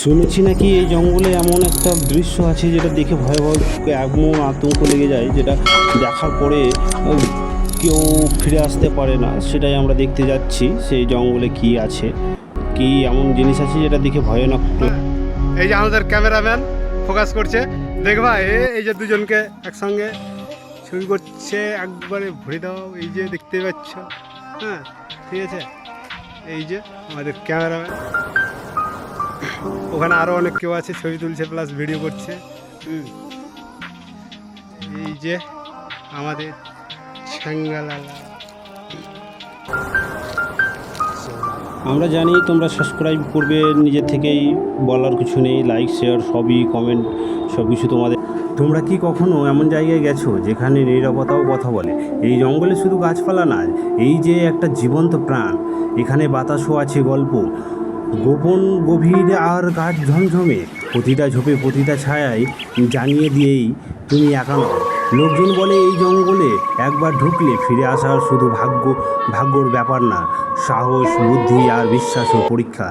শুনেছি নাকি এই জঙ্গলে এমন একটা দৃশ্য আছে যেটা দেখে ভয় ভয়াবহ এমন আতঙ্ক লেগে যায়, যেটা দেখার পরে কেউ ফিরে আসতে পারে না। সেটাই আমরা দেখতে যাচ্ছি, সেই জঙ্গলে কি আছে, কি এমন জিনিস আছে যেটা দেখে ভয়ানক এই যে আমাদের ক্যামেরাম্যান ফোকাস করছে। দেখবা এই যে দুজনকে একসঙ্গে ছবি করছে, একবারে ভরে দাও, এই যে দেখতে পাচ্ছ। হ্যাঁ ঠিক আছে? এই যে আমাদের ক্যামেরাম্যান। ওখানে আরও অনেক কেউ আছে ছবি তুলছে প্লাস ভিডিও করছে। এই যে আমাদের ছ্যাঙ্গালালা। আমরা জানি তোমরা সাবস্ক্রাইব করবে নিজে থেকেই বলার কিছু নেই লাইক শেয়ার সবই কমেন্ট সব কিছু তোমাদের। তোমরা কি কখনো এমন জায়গায় গেছো যেখানে নিরাপত্তাও কথা বলে? এই জঙ্গলে শুধু গাছপালা না এই যে একটা জীবন্ত প্রাণ এখানে বাতাসও আছে গল্প গোপন গভীর আর গাছ ঝমঝমে, প্রতিটা ঝোপে প্রতিটা ছায়ায় জানিয়ে দিয়েই তুমি একা লোকজন বলে এই জঙ্গলে একবার ঢুকলে ফিরে আসার শুধু ভাগ্য, ভাগ্যর ব্যাপার না, সাহস, বুদ্ধি আর বিশ্বাস ও পরীক্ষা।